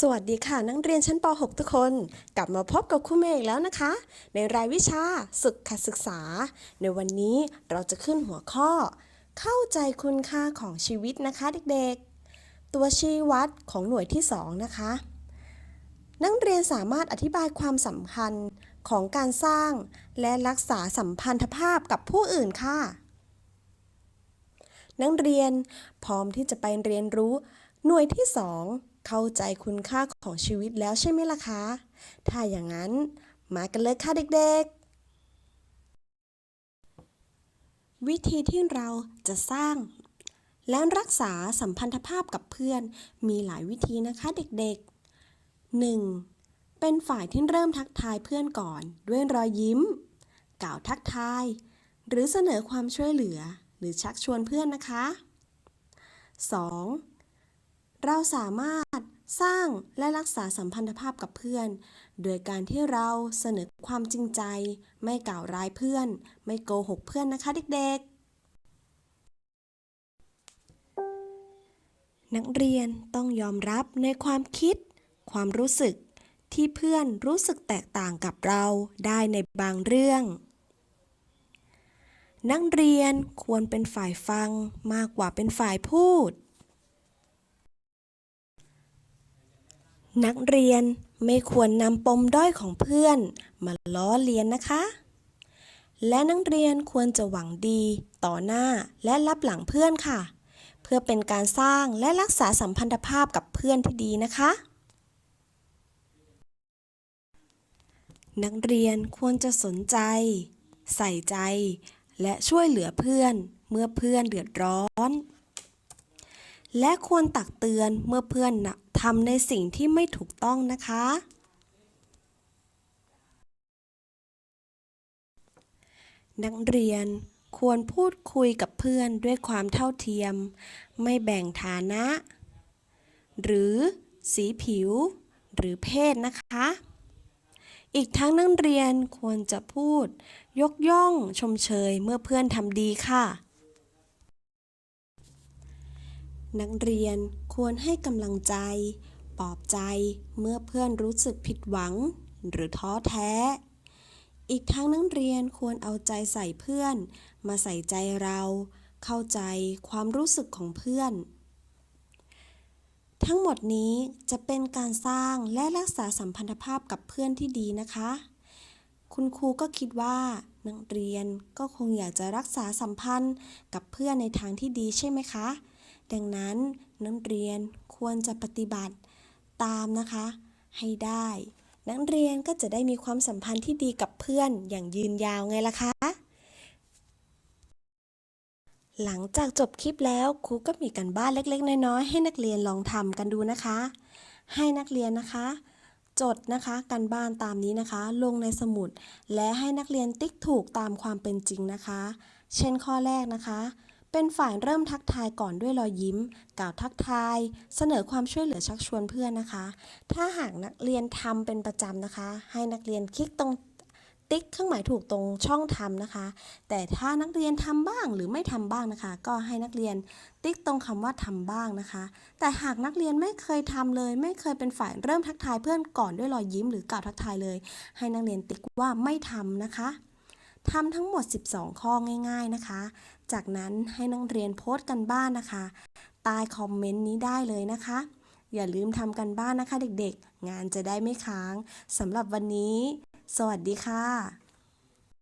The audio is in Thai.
สวัสดีค่ะ นักเรียนชั้นป .6 ทุกคน กลับมาพบกับครูเมย์อีกแล้วนะคะ ในรายวิชาสุขศึกษา ในวันนี้เราจะขึ้นหัวข้อ เข้าใจคุณค่าของชีวิตนะคะเด็กๆ ตัวชี้วัดของหน่วยที่ 2 นะคะ นักเรียนสามารถอธิบายความสำคัญของการสร้าง และรักษาสัมพันธภาพกับผู้อื่นค่ะ นักเรียนพร้อมที่จะไปเรียนรู้หน่วยที่ 2 เข้าใจคุณค่าของชีวิตแล้วใช่ไหมล่ะคะ ถ้าอย่างนั้น มากันเลยค่ะเด็กๆ วิธีที่เราจะสร้าง และรักษาสัมพันธภาพกับเพื่อน มีหลายวิธีนะคะเด็กๆ 1. เป็นฝ่ายที่เริ่มทักทายเพื่อนก่อน ด้วยรอยยิ้ม กล่าวทักทาย หรือเสนอความช่วยเหลือ หรือชักชวนเพื่อนนะคะ 2. เราสามารถสร้างและรักษาสัมพันธภาพกับเพื่อน โดยการที่เราเสนอความจริงใจ ไม่กล่าวร้ายเพื่อน ไม่โกหกเพื่อนนะคะเด็กๆ นักเรียนต้องยอมรับในความคิด ความรู้สึกที่เพื่อนรู้สึกแตกต่างกับเราได้ในบางเรื่อง นักเรียนควรเป็นฝ่ายฟังมากกว่าเป็นฝ่ายพูด นักเรียนไม่ควรนำปมด้อยของเพื่อน มาล้อเลียนนะคะ และนักเรียนควรจะหวังดีต่อหน้าและรับหลังเพื่อนค่ะ เพื่อเป็นการสร้างและรักษาสัมพันธภาพกับเพื่อนที่ดีนะคะ นักเรียนควรจะสนใจ ใส่ใจ และช่วยเหลือเพื่อนเมื่อเพื่อนเดือดร้อน และควรตักเตือนเมื่อเพื่อนนะทำในสิ่งที่ไม่ถูกต้องนะคะ นักเรียนควรพูดคุยกับเพื่อนด้วยความเท่าเทียม ไม่แบ่งฐานะ หรือสีผิว หรือเพศนะคะ อีกทั้งนักเรียนควรจะพูด ยกย่องชมเชยเมื่อเพื่อนทำดีค่ะ นักเรียนควรให้กำลังใจ ปลอบใจเมื่อเพื่อนรู้สึกผิดหวัง หรือท้อแท้ อีกทั้งนักเรียนควรเอาใจใส่เพื่อน มาใส่ใจเรา เข้าใจความรู้สึกของเพื่อน ทั้งหมดนี้จะเป็นการสร้างและรักษาสัมพันธภาพกับเพื่อนที่ดีนะคะ คุณครูก็คิดว่านักเรียนก็คงอยากจะรักษาสัมพันธ์กับเพื่อนในทางที่ดีใช่ไหมคะ ดังนั้นนักเรียนควรจะปฏิบัติตามนะคะ ให้ได้ นักเรียนก็จะได้มีความสัมพันธ์ที่ดีกับเพื่อนอย่างยืนยาวไงล่ะคะ หลังจากจบคลิปแล้วครูก็มีกันบ้านเล็ก ๆ น้อยๆให้นักเรียนลองทำกันดูนะคะ ให้นักเรียนนะคะจดนะคะกันบ้านตามนี้นะคะ ลงในสมุด และให้นักเรียนติ๊กถูกตามความเป็นจริงนะคะ เช่นข้อแรกนะคะ เป็นฝ่ายเริ่มทักทายก่อนด้วยรอยยิ้ม กล่าวทักทาย เสนอความช่วยเหลือชักชวนเพื่อนนะคะ ถ้าหากนักเรียนทำเป็นประจำนะคะ ให้นักเรียนคลิกตรงติ๊กเครื่องหมายถูกตรงช่องทำนะคะ แต่ถ้านักเรียนทำบ้างหรือไม่ทำบ้างนะคะ ก็ให้นักเรียนติ๊กตรงคำว่าทำบ้างนะคะ แต่หากนักเรียนไม่เคยทำเลย ไม่เคยเป็นฝ่ายเริ่มทักทายเพื่อนก่อนด้วยรอยยิ้มหรือกล่าวทักทายเลย ให้นักเรียนติ๊กว่าไม่ทำนะคะ ทำทั้งหมด 12 ข้อง่ายๆนะคะ จากนั้นให้นักเรียนโพสต์กันบ้านนะคะ ใต้คอมเมนต์นี้ได้เลยนะคะ อย่าลืมทำกันบ้านนะคะเด็กๆ งานจะได้ไม่ค้างสำหรับวันนี้ สวัสดีค่ะ